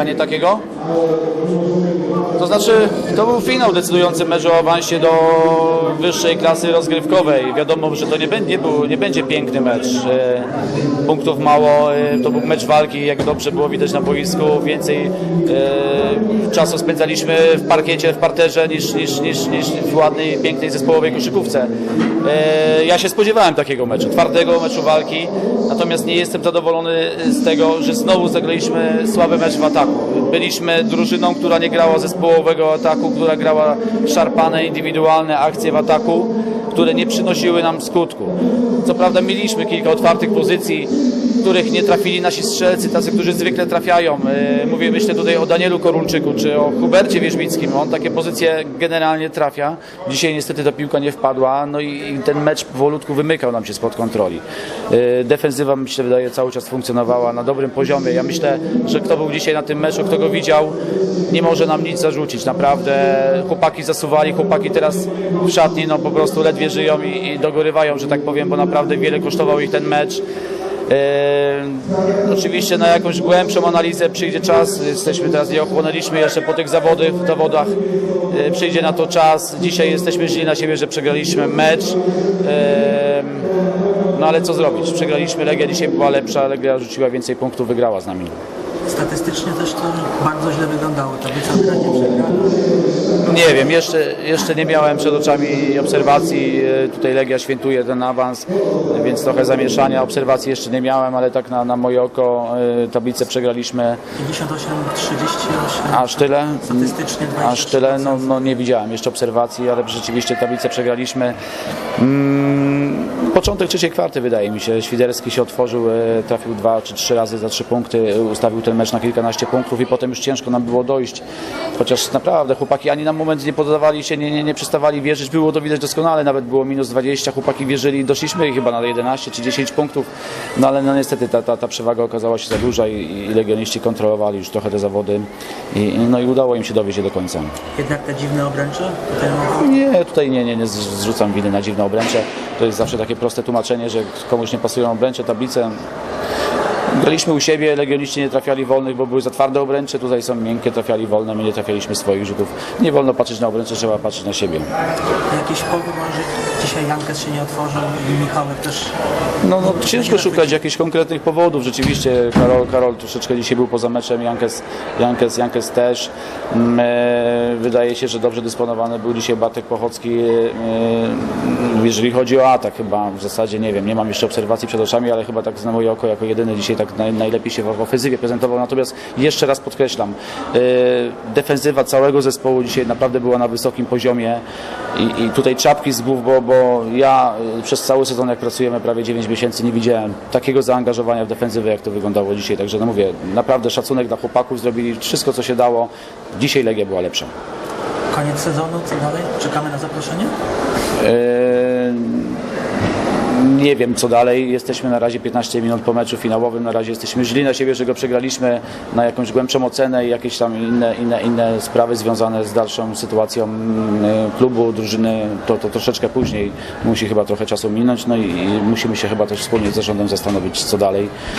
Panie takiego? To znaczy, to był finał decydujący mecz o awansie do wyższej klasy rozgrywkowej. Wiadomo, że to nie będzie, nie był, nie będzie piękny mecz. E, Punktów mało, e, to był mecz walki, jak dobrze było widać na boisku. Więcej e, czasu spędzaliśmy w parkiecie, w parterze niż, niż, niż, niż w ładnej, pięknej zespołowej koszykówce. E, Ja się spodziewałem takiego meczu, twardego meczu walki, natomiast nie jestem zadowolony z tego, że znowu zagraliśmy słaby mecz w ataku. Byliśmy drużyną, która nie grała zespołowego ataku, która grała szarpane, indywidualne akcje w ataku, które nie przynosiły nam skutku. Co prawda mieliśmy kilka otwartych pozycji, których nie trafili nasi strzelcy, tacy, którzy zwykle trafiają. E, Mówię, myślę tutaj o Danielu Korulczyku, czy o Hubercie Wierzbickim. On takie pozycje generalnie trafia. Dzisiaj niestety ta piłka nie wpadła, no i i ten mecz powolutku wymykał nam się spod kontroli. E, Defensywa, mi się wydaje, cały czas funkcjonowała na dobrym poziomie. Ja myślę, że kto był dzisiaj na tym meczu, kto go widział, nie może nam nic zarzucić. Naprawdę chłopaki zasuwali, chłopaki teraz w szatni no po prostu ledwie żyją i, i dogorywają, że tak powiem, bo naprawdę wiele kosztował ich ten mecz. E, oczywiście na jakąś głębszą analizę przyjdzie czas. Jesteśmy teraz nie ochłonęliśmy jeszcze po tych zawodach, zawodach. E, przyjdzie na to czas. Dzisiaj jesteśmy źli na siebie, że przegraliśmy mecz. E, no ale co zrobić? Przegraliśmy, Legia dzisiaj była lepsza, Legia rzuciła więcej punktów, wygrała z nami. Statystycznie też to bardzo źle wyglądało. Tablica wygrania przegrana. Nie wiem, jeszcze, jeszcze nie miałem przed oczami obserwacji. E, Tutaj Legia świętuje ten awans, więc trochę zamieszania. Obserwacji jeszcze nie miałem, ale tak na, na moje oko e, tablicę przegraliśmy 58, 38. aż tyle. Statystycznie 23%. Aż tyle, no, no nie widziałem jeszcze obserwacji, ale rzeczywiście tablicę przegraliśmy. Mm, początek trzeciej kwarty wydaje mi się. Świderski się otworzył, e, trafił dwa czy trzy razy za trzy punkty, ustawił ten mecz na kilkanaście punktów i potem już ciężko nam było dojść. Chociaż naprawdę chłopaki ani na moment nie poddawali się, nie, nie, nie przestawali wierzyć. Było to widać doskonale, nawet było minus 20, chłopaki wierzyli, doszliśmy chyba na 11 czy 10 punktów, no ale no niestety ta, ta, ta przewaga okazała się za duża i, i legioniści kontrolowali już trochę te zawody i, no i udało im się dowieść je do końca. Jednak te dziwne obręcze. Nie, tutaj nie, nie, nie zrzucam winy na dziwne obręcze. To jest zawsze takie proste tłumaczenie, że komuś nie pasują obręcze, tablice. Graliśmy u siebie, legioniści nie trafiali wolnych, bo były za twarde obręcze, tutaj są miękkie, trafiali wolne, my nie trafialiśmy swoich rzutów. Nie wolno patrzeć na obręcze, trzeba patrzeć na siebie. Jakiś powód może dzisiaj Jankes się nie otworzył i Michałek też. No, no ciężko szukać jakichś konkretnych powodów. Rzeczywiście Karol, Karol troszeczkę dzisiaj był poza meczem, Jankes, Jankes, Jankes też. Mm, e, Wydaje się, że dobrze dysponowany był dzisiaj Bartek Pochocki. e, Jeżeli chodzi o atak chyba w zasadzie nie wiem, nie mam jeszcze obserwacji przed oczami, ale chyba tak na moje oko jako jedyny dzisiaj tak naj, najlepiej się w ofensywie prezentował. Natomiast jeszcze raz podkreślam, e, defensywa całego zespołu dzisiaj naprawdę była na wysokim poziomie i, i tutaj czapki z głów, bo, bo ja e, przez cały sezon jak pracujemy prawie 9 miesięcy nie widziałem takiego zaangażowania w defensywę jak to wyglądało dzisiaj. Także no mówię, naprawdę szacunek dla chłopaków, zrobili wszystko co się dało. Dzisiaj Legia była lepsza. Koniec sezonu, co dalej? Czekamy na zaproszenie? Eee, Nie wiem co dalej. Jesteśmy na razie 15 minut po meczu finałowym. Na razie jesteśmy źli na siebie, że go przegraliśmy na jakąś głębszą ocenę i jakieś tam inne, inne, inne sprawy związane z dalszą sytuacją mm, klubu, drużyny. To, to troszeczkę później musi chyba trochę czasu minąć. No i, i musimy się chyba też wspólnie z zarządem zastanowić co dalej.